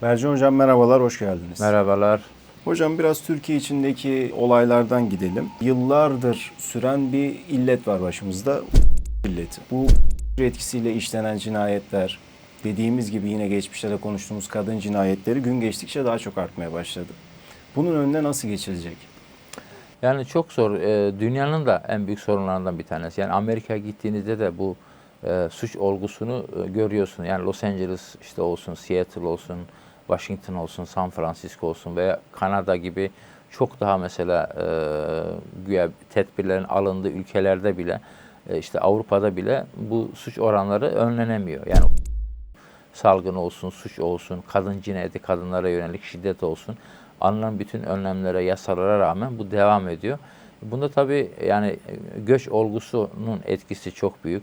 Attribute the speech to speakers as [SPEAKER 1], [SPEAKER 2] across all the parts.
[SPEAKER 1] Mercan Hocam merhabalar, hoş geldiniz.
[SPEAKER 2] Merhabalar.
[SPEAKER 1] Hocam biraz Türkiye içindeki olaylardan gidelim. Yıllardır süren bir illet var başımızda. illeti. Bu etkisiyle işlenen cinayetler, dediğimiz gibi yine geçmişte de konuştuğumuz kadın cinayetleri gün geçtikçe daha çok artmaya başladı. Bunun önüne nasıl geçilecek?
[SPEAKER 2] Yani çok zor. Ee, dünyanın da en büyük sorunlarından bir tanesi. Yani Amerika'ya gittiğinizde de bu e, suç olgusunu e, görüyorsun. Yani Los Angeles işte olsun, Seattle olsun, Washington olsun, San Francisco olsun veya Kanada gibi çok daha mesela e, tedbirlerin alındığı ülkelerde bile e, işte Avrupa'da bile bu suç oranları önlenemiyor. Yani salgın olsun, suç olsun, kadın cinayeti, kadınlara yönelik şiddet olsun alınan bütün önlemlere, yasalara rağmen bu devam ediyor. Bunda tabii yani göç olgusunun etkisi çok büyük.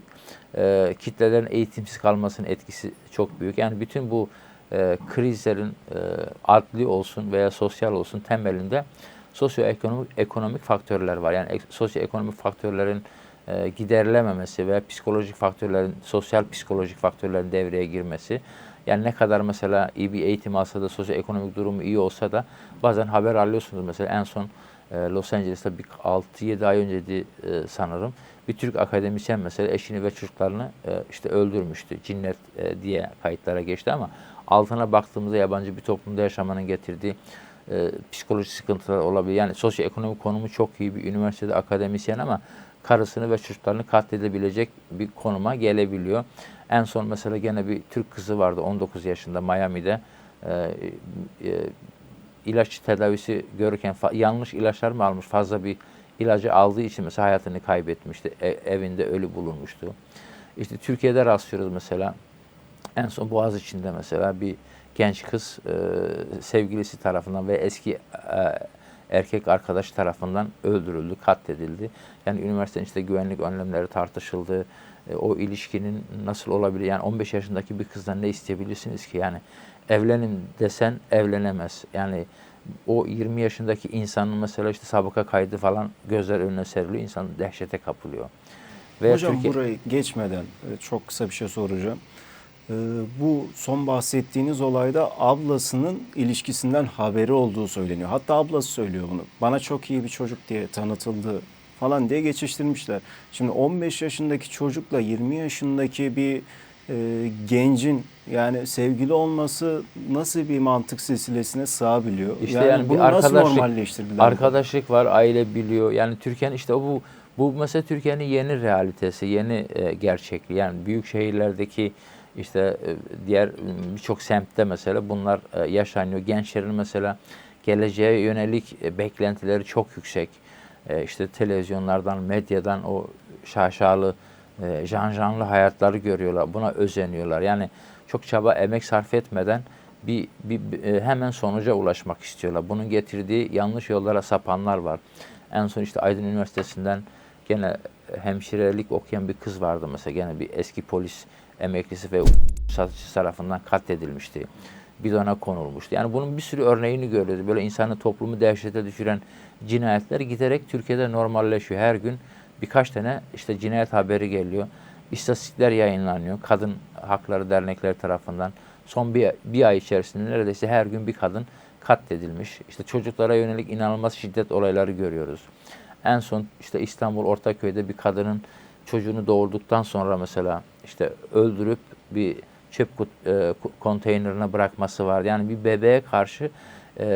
[SPEAKER 2] E, kitlelerin eğitimsiz kalmasının etkisi çok büyük. Yani bütün bu e, krizlerin e, adli olsun veya sosyal olsun temelinde sosyoekonomik ekonomik faktörler var. Yani ek, sosyoekonomik faktörlerin e, giderilememesi veya psikolojik faktörlerin, sosyal psikolojik faktörlerin devreye girmesi. Yani ne kadar mesela iyi bir eğitim alsa da sosyoekonomik durumu iyi olsa da bazen haber alıyorsunuz. Mesela en son e, Los Angeles'ta bir 6-7 ay önceydi e, sanırım. Bir Türk akademisyen mesela eşini ve çocuklarını e, işte öldürmüştü. Cinnet e, diye kayıtlara geçti ama altına baktığımızda yabancı bir toplumda yaşamanın getirdiği e, psikolojik sıkıntılar olabilir. Yani sosyoekonomik konumu çok iyi bir üniversitede akademisyen ama karısını ve çocuklarını katledebilecek bir konuma gelebiliyor. En son mesela gene bir Türk kızı vardı 19 yaşında Miami'de. E, e, ilaç tedavisi görürken yanlış ilaçlar mı almış fazla bir ilacı aldığı için mesela hayatını kaybetmişti. E- evinde ölü bulunmuştu. İşte Türkiye'de rastlıyoruz mesela. En son Boğaz içinde mesela bir genç kız e, sevgilisi tarafından ve eski e, erkek arkadaş tarafından öldürüldü, katledildi. Yani üniversitenin işte güvenlik önlemleri tartışıldı. E, o ilişkinin nasıl olabilir? Yani 15 yaşındaki bir kızdan ne isteyebilirsiniz ki? Yani evlenin desen evlenemez. Yani o 20 yaşındaki insanın mesela işte sabıka kaydı falan gözler önüne seriliyor. İnsan dehşete kapılıyor. Veya
[SPEAKER 1] Hocam
[SPEAKER 2] Türkiye-
[SPEAKER 1] burayı geçmeden e, çok kısa bir şey soracağım. E, Bu son bahsettiğiniz olayda ablasının ilişkisinden haberi olduğu söyleniyor. Hatta ablası söylüyor bunu. Bana çok iyi bir çocuk diye tanıtıldı falan diye geçiştirmişler. Şimdi 15 yaşındaki çocukla 20 yaşındaki bir e, gencin yani sevgili olması nasıl bir mantık silsilesine sığabiliyor?
[SPEAKER 2] İşte
[SPEAKER 1] yani,
[SPEAKER 2] yani
[SPEAKER 1] bunu nasıl
[SPEAKER 2] arkadaşlık-
[SPEAKER 1] normalleştirdiler?
[SPEAKER 2] Arkadaşlık var, aile biliyor. Yani Türkiye'nin işte bu bu mesela Türkiye'nin yeni realitesi, yeni e, gerçekliği. Yani büyük şehirlerdeki işte e, diğer e, birçok semtte mesela bunlar e, yaşanıyor. Gençlerin mesela geleceğe yönelik e, beklentileri çok yüksek. İşte televizyonlardan, medyadan o şaşalı, janjanlı hayatları görüyorlar. Buna özeniyorlar. Yani çok çaba, emek sarf etmeden bir, bir, hemen sonuca ulaşmak istiyorlar. Bunun getirdiği yanlış yollara sapanlar var. En son işte Aydın Üniversitesi'nden gene hemşirelik okuyan bir kız vardı mesela gene bir eski polis emeklisi ve satıcı tarafından katledilmişti. Bidona konulmuştu. Yani bunun bir sürü örneğini görüyoruz. Böyle insanı toplumu dehşete düşüren cinayetler giderek Türkiye'de normalleşiyor. Her gün birkaç tane işte cinayet haberi geliyor. İstatistikler yayınlanıyor. Kadın Hakları Dernekleri tarafından son bir, bir ay içerisinde neredeyse her gün bir kadın katledilmiş. İşte çocuklara yönelik inanılmaz şiddet olayları görüyoruz. En son işte İstanbul Ortaköy'de bir kadının çocuğunu doğurduktan sonra mesela işte öldürüp bir çöp kut- e, konteynerine bırakması var. Yani bir bebeğe karşı e,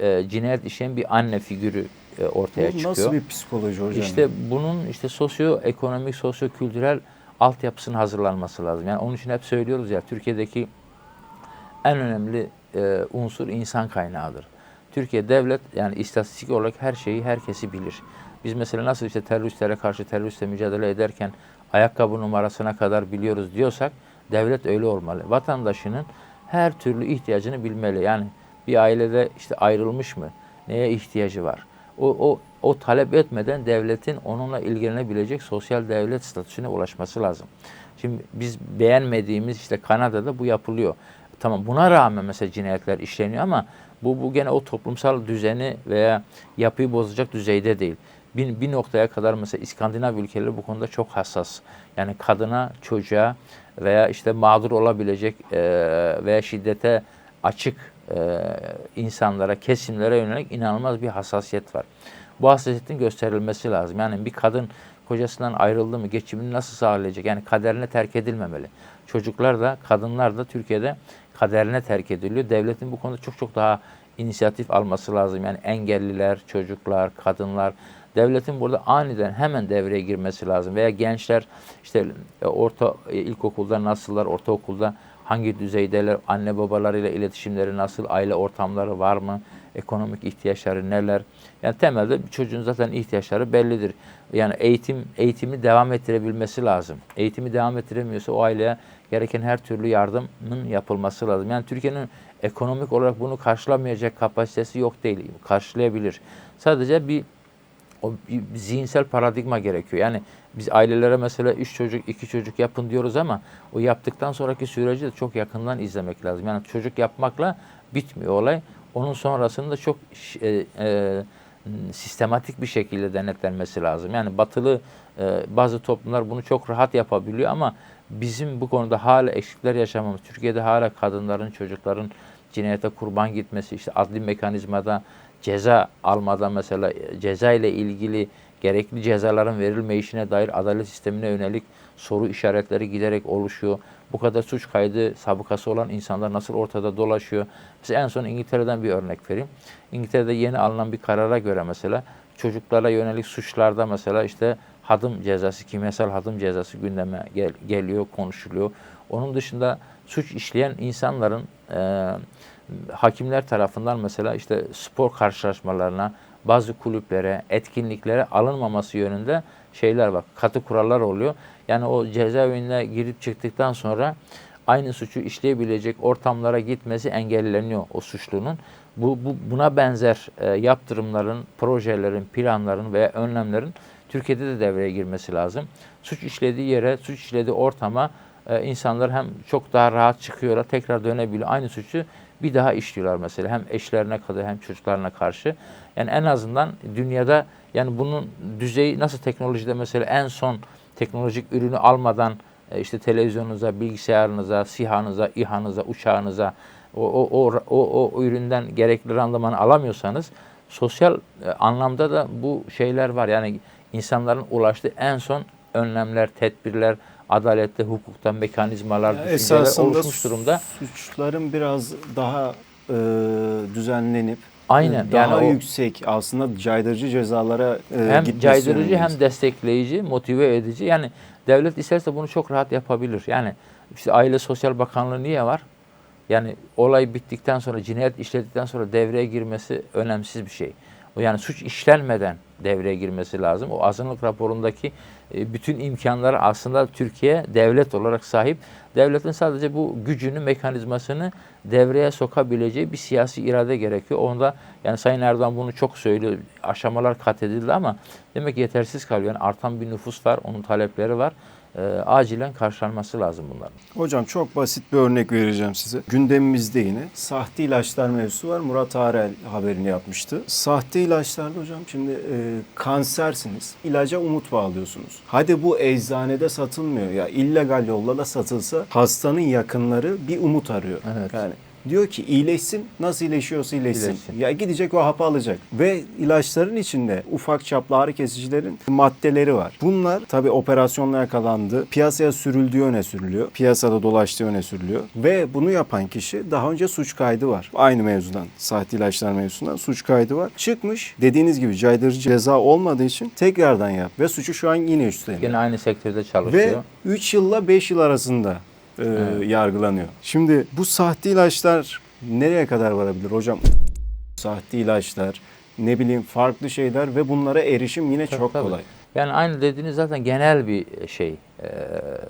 [SPEAKER 2] e, e, cinayet işleyen bir anne figürü e, ortaya
[SPEAKER 1] Bu
[SPEAKER 2] çıkıyor.
[SPEAKER 1] nasıl bir psikoloji hocam?
[SPEAKER 2] İşte bunun işte sosyoekonomik, sosyokültürel altyapısının hazırlanması lazım. Yani onun için hep söylüyoruz ya Türkiye'deki en önemli e, unsur insan kaynağıdır. Türkiye devlet yani istatistik olarak her şeyi herkesi bilir. Biz mesela nasıl işte teröristlere karşı teröristle mücadele ederken ayakkabı numarasına kadar biliyoruz diyorsak devlet öyle olmalı. Vatandaşının her türlü ihtiyacını bilmeli. Yani bir ailede işte ayrılmış mı? Neye ihtiyacı var? O, o, o talep etmeden devletin onunla ilgilenebilecek sosyal devlet statüsüne ulaşması lazım. Şimdi biz beğenmediğimiz işte Kanada'da bu yapılıyor. Tamam buna rağmen mesela cinayetler işleniyor ama bu, bu gene o toplumsal düzeni veya yapıyı bozacak düzeyde değil. Bir, bir noktaya kadar mesela İskandinav ülkeleri bu konuda çok hassas. Yani kadına, çocuğa veya işte mağdur olabilecek e, veya şiddete açık e, insanlara, kesimlere yönelik inanılmaz bir hassasiyet var. Bu hassasiyetin gösterilmesi lazım. Yani bir kadın kocasından ayrıldı mı geçimini nasıl sağlayacak? Yani kaderine terk edilmemeli. Çocuklar da, kadınlar da Türkiye'de kaderine terk ediliyor. Devletin bu konuda çok çok daha inisiyatif alması lazım. Yani engelliler, çocuklar, kadınlar, devletin burada aniden hemen devreye girmesi lazım. Veya gençler işte e, orta e, ilkokulda nasıllar, ortaokulda hangi düzeydeler, anne babalarıyla iletişimleri nasıl, aile ortamları var mı, ekonomik ihtiyaçları neler? Yani temelde bir çocuğun zaten ihtiyaçları bellidir. Yani eğitim eğitimi devam ettirebilmesi lazım. Eğitimi devam ettiremiyorsa o aileye gereken her türlü yardımın yapılması lazım. Yani Türkiye'nin ekonomik olarak bunu karşılamayacak kapasitesi yok değil. Karşılayabilir. Sadece bir o bir, zihinsel paradigma gerekiyor. Yani biz ailelere mesela üç çocuk, iki çocuk yapın diyoruz ama o yaptıktan sonraki süreci de çok yakından izlemek lazım. Yani çocuk yapmakla bitmiyor olay. Onun sonrasında çok e, e, sistematik bir şekilde denetlenmesi lazım. Yani batılı e, bazı toplumlar bunu çok rahat yapabiliyor ama bizim bu konuda hala eksikler yaşamamız, Türkiye'de hala kadınların, çocukların cinayete kurban gitmesi, işte adli mekanizmada ceza almadan mesela ceza ile ilgili gerekli cezaların verilmeyişine dair adalet sistemine yönelik soru işaretleri giderek oluşuyor. Bu kadar suç kaydı sabıkası olan insanlar nasıl ortada dolaşıyor? Mesela en son İngiltere'den bir örnek vereyim. İngiltere'de yeni alınan bir karara göre mesela çocuklara yönelik suçlarda mesela işte hadım cezası, kimyasal hadım cezası gündeme gel- geliyor, konuşuluyor. Onun dışında suç işleyen insanların e, hakimler tarafından mesela işte spor karşılaşmalarına, bazı kulüplere, etkinliklere alınmaması yönünde şeyler var. Katı kurallar oluyor. Yani o cezaevine girip çıktıktan sonra aynı suçu işleyebilecek ortamlara gitmesi engelleniyor o suçlunun. Bu, bu buna benzer e, yaptırımların, projelerin, planların veya önlemlerin Türkiye'de de devreye girmesi lazım. Suç işlediği yere, suç işlediği ortama e, insanlar hem çok daha rahat çıkıyorlar, tekrar dönebiliyor. Aynı suçu bir daha işliyorlar mesela. Hem eşlerine kadar hem çocuklarına karşı. Yani en azından dünyada yani bunun düzeyi nasıl teknolojide mesela en son teknolojik ürünü almadan e, işte televizyonunuza, bilgisayarınıza, sihanıza, İHA'nıza, uçağınıza o, o, o, o, o üründen gerekli randımanı alamıyorsanız sosyal e, anlamda da bu şeyler var. Yani insanların ulaştığı en son önlemler, tedbirler, adalette, hukukta, mekanizmalar,
[SPEAKER 1] Ya
[SPEAKER 2] düşünceler oluşmuş durumda.
[SPEAKER 1] suçların biraz daha e, düzenlenip
[SPEAKER 2] Aynen,
[SPEAKER 1] daha
[SPEAKER 2] yani o-
[SPEAKER 1] yüksek aslında caydırıcı cezalara e,
[SPEAKER 2] hem caydırıcı hem destekleyici, motive edici. Yani devlet isterse bunu çok rahat yapabilir. Yani işte Aile Sosyal Bakanlığı niye var? Yani olay bittikten sonra, cinayet işledikten sonra devreye girmesi önemsiz bir şey. Yani suç işlenmeden devreye girmesi lazım. O azınlık raporundaki e, bütün imkanları aslında Türkiye devlet olarak sahip. Devletin sadece bu gücünü, mekanizmasını devreye sokabileceği bir siyasi irade gerekiyor. Onda yani Sayın Erdoğan bunu çok söylüyor. Aşamalar kat edildi ama demek yetersiz kalıyor. Yani artan bir nüfus var, onun talepleri var. E, acilen karşılanması lazım bunların.
[SPEAKER 1] Hocam çok basit bir örnek vereceğim size. Gündemimizde yine sahte ilaçlar mevzusu var. Murat Arel haberini yapmıştı. Sahte ilaçlarda hocam şimdi e, kansersiniz. İlaca umut bağlıyorsunuz. Hadi bu eczanede satılmıyor ya illegal yolla da satılsa hastanın yakınları bir umut arıyor.
[SPEAKER 2] Evet.
[SPEAKER 1] Yani diyor ki iyileşsin nasıl iyileşiyorsa iyileşsin.
[SPEAKER 2] İyileşsin.
[SPEAKER 1] Ya gidecek o hapı alacak. Ve ilaçların içinde ufak çaplı ağrı kesicilerin maddeleri var. Bunlar tabi operasyonla yakalandı. Piyasaya sürüldüğü öne sürülüyor. Piyasada dolaştığı öne sürülüyor. Ve bunu yapan kişi daha önce suç kaydı var. Aynı mevzudan, sahte ilaçlar mevzusundan suç kaydı var. Çıkmış dediğiniz gibi caydırıcı ceza olmadığı için tekrardan yap. Ve suçu şu an yine üstleniyor.
[SPEAKER 2] Yine aynı sektörde
[SPEAKER 1] Ve
[SPEAKER 2] çalışıyor.
[SPEAKER 1] 3 yılla 5 yıl arasında e, yargılanıyor. Şimdi bu sahte ilaçlar nereye kadar varabilir hocam? Sahte ilaçlar, ne bileyim farklı şeyler ve bunlara erişim yine çok
[SPEAKER 2] Tabii.
[SPEAKER 1] kolay.
[SPEAKER 2] Yani aynı dediğiniz zaten genel bir şey, e,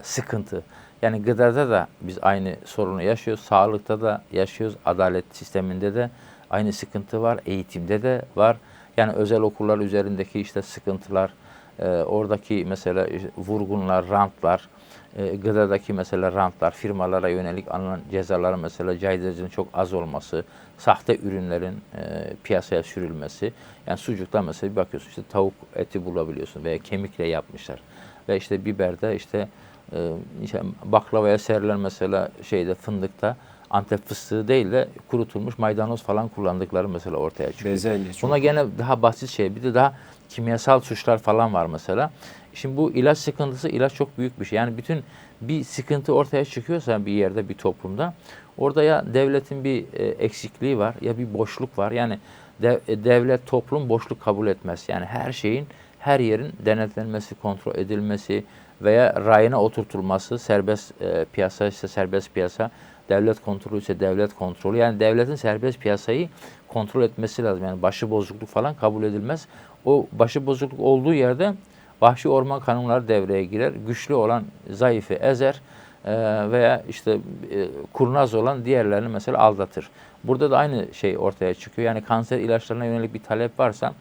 [SPEAKER 2] sıkıntı. Yani gıdada da biz aynı sorunu yaşıyoruz, sağlıkta da yaşıyoruz, adalet sisteminde de aynı sıkıntı var, eğitimde de var. Yani özel okullar üzerindeki işte sıkıntılar, e, oradaki mesela işte vurgunlar, rantlar, e, gıdadaki mesela rantlar, firmalara yönelik alınan cezaların mesela caydırıcının çok az olması, sahte ürünlerin e, piyasaya sürülmesi. Yani sucukta mesela bir bakıyorsun işte tavuk eti bulabiliyorsun veya kemikle yapmışlar. Ve işte biberde işte, e, işte baklavaya serilen mesela şeyde fındıkta Antep fıstığı değil de kurutulmuş maydanoz falan kullandıkları mesela ortaya çıkıyor.
[SPEAKER 1] Bezelye çok.
[SPEAKER 2] Buna gene daha basit şey. Bir de daha kimyasal suçlar falan var mesela. Şimdi bu ilaç sıkıntısı ilaç çok büyük bir şey. Yani bütün bir sıkıntı ortaya çıkıyorsa bir yerde bir toplumda orada ya devletin bir e, eksikliği var ya bir boşluk var. Yani e, devlet toplum boşluk kabul etmez. Yani her şeyin her yerin denetlenmesi, kontrol edilmesi veya rayına oturtulması, serbest e, piyasa ise serbest piyasa, devlet kontrolü ise devlet kontrolü. Yani devletin serbest piyasayı kontrol etmesi lazım. Yani başı bozukluk falan kabul edilmez. O başı bozukluk olduğu yerde vahşi orman kanunları devreye girer. Güçlü olan zayıfı ezer e, veya işte e, kurnaz olan diğerlerini mesela aldatır. Burada da aynı şey ortaya çıkıyor. Yani kanser ilaçlarına yönelik bir talep varsa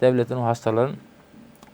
[SPEAKER 2] devletin o hastaların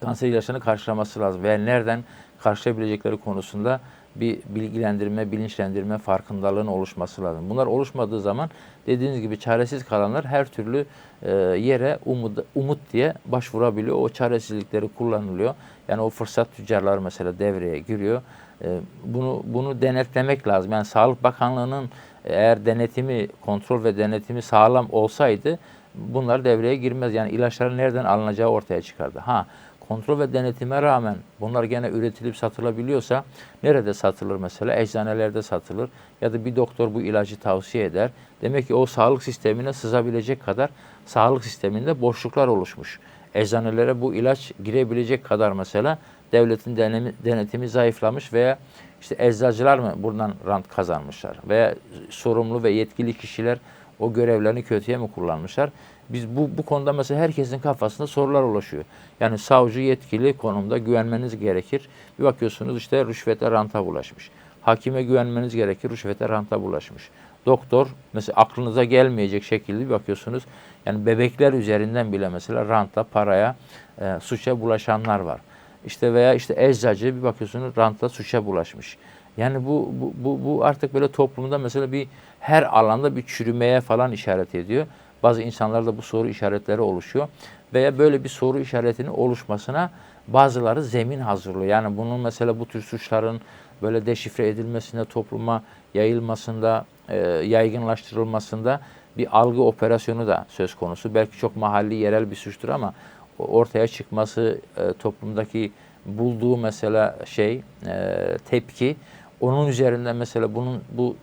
[SPEAKER 2] kanser ilaçlarını karşılaması lazım. Veya nereden karşılayabilecekleri konusunda bir bilgilendirme, bilinçlendirme, farkındalığın oluşması lazım. Bunlar oluşmadığı zaman dediğiniz gibi çaresiz kalanlar her türlü e, yere umut, umut diye başvurabiliyor. O çaresizlikleri kullanılıyor. Yani o fırsat tüccarları mesela devreye giriyor. E, bunu bunu denetlemek lazım. Yani Sağlık Bakanlığı'nın eğer denetimi, kontrol ve denetimi sağlam olsaydı bunlar devreye girmez. Yani ilaçların nereden alınacağı ortaya çıkardı. Ha kontrol ve denetime rağmen bunlar gene üretilip satılabiliyorsa nerede satılır mesela? Eczanelerde satılır ya da bir doktor bu ilacı tavsiye eder. Demek ki o sağlık sistemine sızabilecek kadar sağlık sisteminde boşluklar oluşmuş. Eczanelere bu ilaç girebilecek kadar mesela devletin denemi- denetimi zayıflamış veya işte eczacılar mı buradan rant kazanmışlar veya sorumlu ve yetkili kişiler o görevlerini kötüye mi kullanmışlar? Biz bu, bu konuda mesela herkesin kafasında sorular oluşuyor. Yani savcı yetkili konumda güvenmeniz gerekir. Bir bakıyorsunuz işte rüşvete ranta bulaşmış. Hakime güvenmeniz gerekir, rüşvete ranta bulaşmış. Doktor mesela aklınıza gelmeyecek şekilde bir bakıyorsunuz. Yani bebekler üzerinden bile mesela ranta, paraya, e, suça bulaşanlar var. İşte veya işte eczacı bir bakıyorsunuz rantla suça bulaşmış. Yani bu, bu, bu, bu artık böyle toplumda mesela bir her alanda bir çürümeye falan işaret ediyor. Bazı insanlarda bu soru işaretleri oluşuyor. Veya böyle bir soru işaretinin oluşmasına bazıları zemin hazırlıyor. Yani bunun mesela bu tür suçların böyle deşifre edilmesinde, topluma yayılmasında, e, yaygınlaştırılmasında bir algı operasyonu da söz konusu. Belki çok mahalli, yerel bir suçtur ama ortaya çıkması, e, toplumdaki bulduğu mesela şey, e, tepki, onun üzerinden mesela bunun bu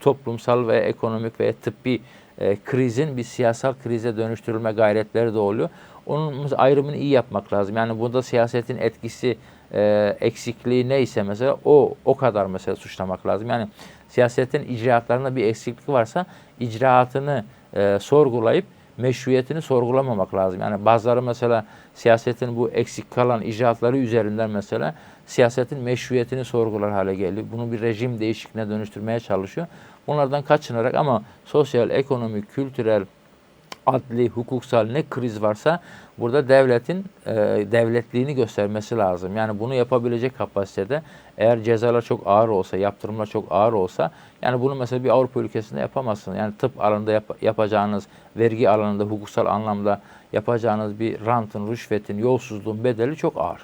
[SPEAKER 2] toplumsal ve ekonomik ve tıbbi e, krizin bir siyasal krize dönüştürülme gayretleri de oluyor. Onun ayrımını iyi yapmak lazım. Yani bunda siyasetin etkisi, e, eksikliği neyse mesela o o kadar mesela suçlamak lazım. Yani siyasetin icraatlarında bir eksiklik varsa icraatını e, sorgulayıp meşruiyetini sorgulamamak lazım. Yani bazıları mesela siyasetin bu eksik kalan icraatları üzerinden mesela siyasetin meşruiyetini sorgular hale geliyor. Bunu bir rejim değişikliğine dönüştürmeye çalışıyor. Bunlardan kaçınarak ama sosyal, ekonomik, kültürel, adli, hukuksal ne kriz varsa burada devletin e, devletliğini göstermesi lazım. Yani bunu yapabilecek kapasitede eğer cezalar çok ağır olsa, yaptırımlar çok ağır olsa yani bunu mesela bir Avrupa ülkesinde yapamazsınız. Yani tıp alanında yap- yapacağınız, vergi alanında, hukuksal anlamda yapacağınız bir rantın, rüşvetin, yolsuzluğun bedeli çok ağır.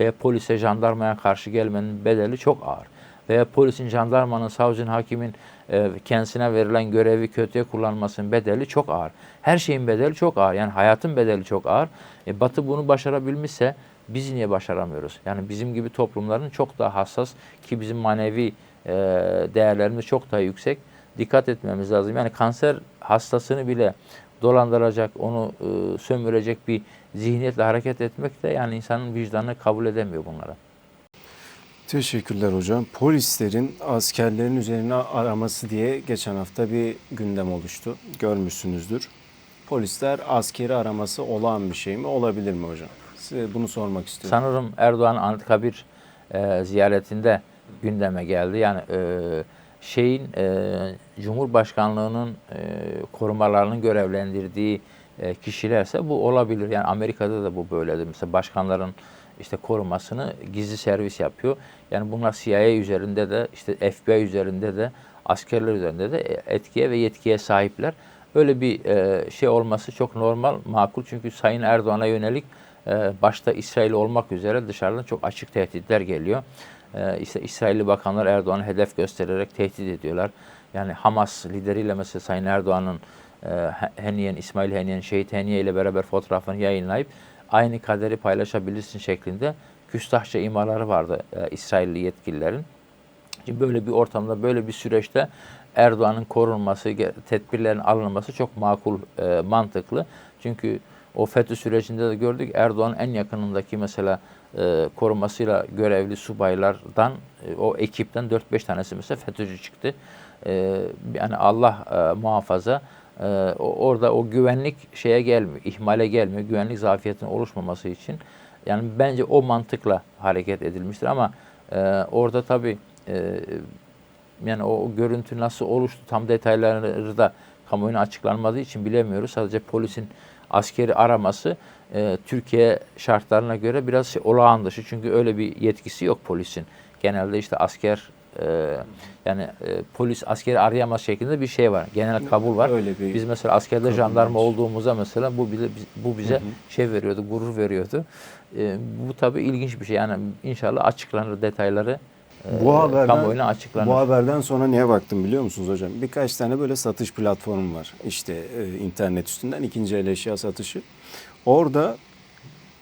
[SPEAKER 2] Veya polise, jandarmaya karşı gelmenin bedeli çok ağır. Veya polisin, jandarmanın, savcının, hakimin e, kendisine verilen görevi kötüye kullanmasının bedeli çok ağır. Her şeyin bedeli çok ağır. Yani hayatın bedeli çok ağır. E, Batı bunu başarabilmişse biz niye başaramıyoruz? Yani bizim gibi toplumların çok daha hassas ki bizim manevi e, değerlerimiz çok daha yüksek. Dikkat etmemiz lazım. Yani kanser hastasını bile dolandıracak, onu e, sömürecek bir zihniyetle hareket etmek de yani insanın vicdanı kabul edemiyor bunlara.
[SPEAKER 1] Teşekkürler hocam. Polislerin askerlerin üzerine araması diye geçen hafta bir gündem oluştu. Görmüşsünüzdür. Polisler askeri araması olağan bir şey mi? Olabilir mi hocam? Size bunu sormak istiyorum.
[SPEAKER 2] Sanırım Erdoğan Anıtkabir e, ziyaretinde gündeme geldi. Yani e, şeyin e, Cumhurbaşkanlığının e, korumalarının görevlendirdiği e, kişilerse bu olabilir. Yani Amerika'da da bu böyledir. Mesela başkanların işte korumasını gizli servis yapıyor. Yani bunlar CIA üzerinde de işte FBI üzerinde de askerler üzerinde de etkiye ve yetkiye sahipler. Öyle bir e, şey olması çok normal, makul. Çünkü Sayın Erdoğan'a yönelik e, başta İsrail olmak üzere dışarıdan çok açık tehditler geliyor. E, işte İsrailli bakanlar Erdoğan'ı hedef göstererek tehdit ediyorlar. Yani Hamas lideriyle mesela Sayın Erdoğan'ın e, Heniyen, İsmail Heniyen, Şehit Heniye ile beraber fotoğrafını yayınlayıp aynı kaderi paylaşabilirsin şeklinde küstahça imaları vardı e, İsrailli yetkililerin. Şimdi böyle bir ortamda, böyle bir süreçte Erdoğan'ın korunması, tedbirlerin alınması çok makul, e, mantıklı. Çünkü o FETÖ sürecinde de gördük Erdoğan'ın en yakınındaki mesela e, korumasıyla görevli subaylardan, e, o ekipten 4-5 tanesi mesela FETÖ'cü çıktı. E, yani Allah e, muhafaza e, o- orada o güvenlik şeye gelmiyor, ihmale gelmiyor. Güvenlik zafiyetinin oluşmaması için yani bence o mantıkla hareket edilmiştir ama e, orada tabii e, yani o görüntü nasıl oluştu tam detayları da kamuoyuna açıklanmadığı için bilemiyoruz. Sadece polisin askeri araması e, Türkiye şartlarına göre biraz şey, olağan dışı. Çünkü öyle bir yetkisi yok polisin. Genelde işte asker e, yani e, polis askeri arayamaz şeklinde bir şey var. Genel kabul var.
[SPEAKER 1] Öyle bir
[SPEAKER 2] Biz mesela askerde jandarma
[SPEAKER 1] var.
[SPEAKER 2] olduğumuzda mesela bu bize, bu bize şey veriyordu, gurur veriyordu. E, bu tabii ilginç bir şey. Yani inşallah açıklanır detayları. e,
[SPEAKER 1] Bu haberden,
[SPEAKER 2] açıklanır.
[SPEAKER 1] bu haberden sonra neye baktım biliyor musunuz hocam? Birkaç tane böyle satış platformu var. İşte e, internet üstünden ikinci el eşya satışı. Orada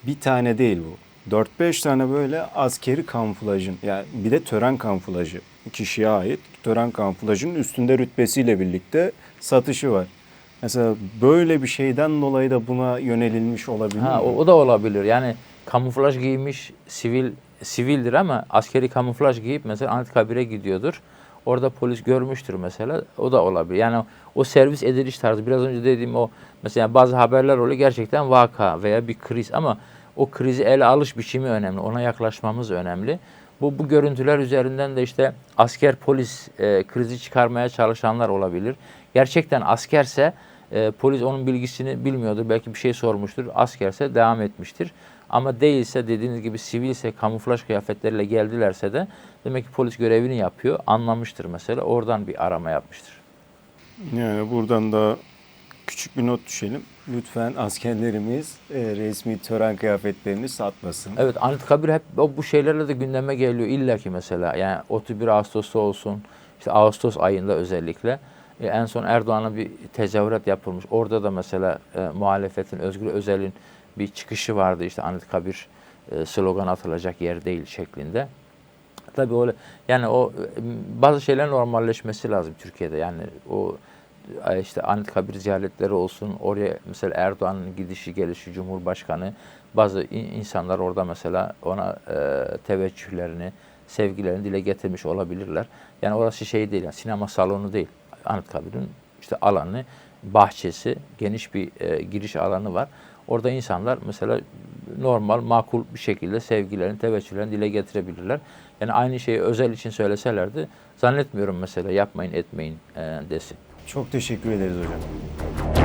[SPEAKER 1] bir tane değil bu. 4-5 tane böyle askeri kamuflajın yani bir de tören kamuflajı kişiye ait tören kamuflajının üstünde rütbesiyle birlikte satışı var. Mesela böyle bir şeyden dolayı da buna yönelilmiş olabilir
[SPEAKER 2] Ha,
[SPEAKER 1] mi?
[SPEAKER 2] o, da olabilir. Yani kamuflaj giymiş sivil sivildir ama askeri kamuflaj giyip mesela Anıtkabir'e gidiyordur. Orada polis görmüştür mesela. O da olabilir. Yani o servis ediliş tarzı biraz önce dediğim o mesela bazı haberler oluyor gerçekten vaka veya bir kriz ama o krizi ele alış biçimi önemli. Ona yaklaşmamız önemli. Bu, bu görüntüler üzerinden de işte asker polis e, krizi çıkarmaya çalışanlar olabilir. Gerçekten askerse e, polis onun bilgisini bilmiyordur. Belki bir şey sormuştur. Askerse devam etmiştir. Ama değilse dediğiniz gibi sivilse kamuflaj kıyafetleriyle geldilerse de demek ki polis görevini yapıyor. Anlamıştır mesela. Oradan bir arama yapmıştır.
[SPEAKER 1] Yani buradan da küçük bir not düşelim. Lütfen askerlerimiz e, resmi tören kıyafetlerini satmasın.
[SPEAKER 2] Evet Anıtkabir hep o bu şeylerle de gündeme geliyor illa ki mesela. Yani 31 Ağustos'ta olsun, işte Ağustos ayında özellikle. E, en son Erdoğan'a bir tezahürat yapılmış. Orada da mesela e, muhalefetin, Özgür Özel'in bir çıkışı vardı. işte Anıtkabir e, slogan atılacak yer değil şeklinde. Tabii öyle yani o e, bazı şeylerin normalleşmesi lazım Türkiye'de. Yani o işte Anıtkabir ziyaretleri olsun. Oraya mesela Erdoğan'ın gidişi, gelişi, Cumhurbaşkanı bazı in- insanlar orada mesela ona e, teveccühlerini, sevgilerini dile getirmiş olabilirler. Yani orası şey değil, yani sinema salonu değil. Anıtkabir'in işte alanı, bahçesi, geniş bir e, giriş alanı var. Orada insanlar mesela normal, makul bir şekilde sevgilerini, teveccühlerini dile getirebilirler. Yani aynı şeyi özel için söyleselerdi zannetmiyorum mesela yapmayın etmeyin e, desin.
[SPEAKER 1] Çok teşekkür ederiz hocam.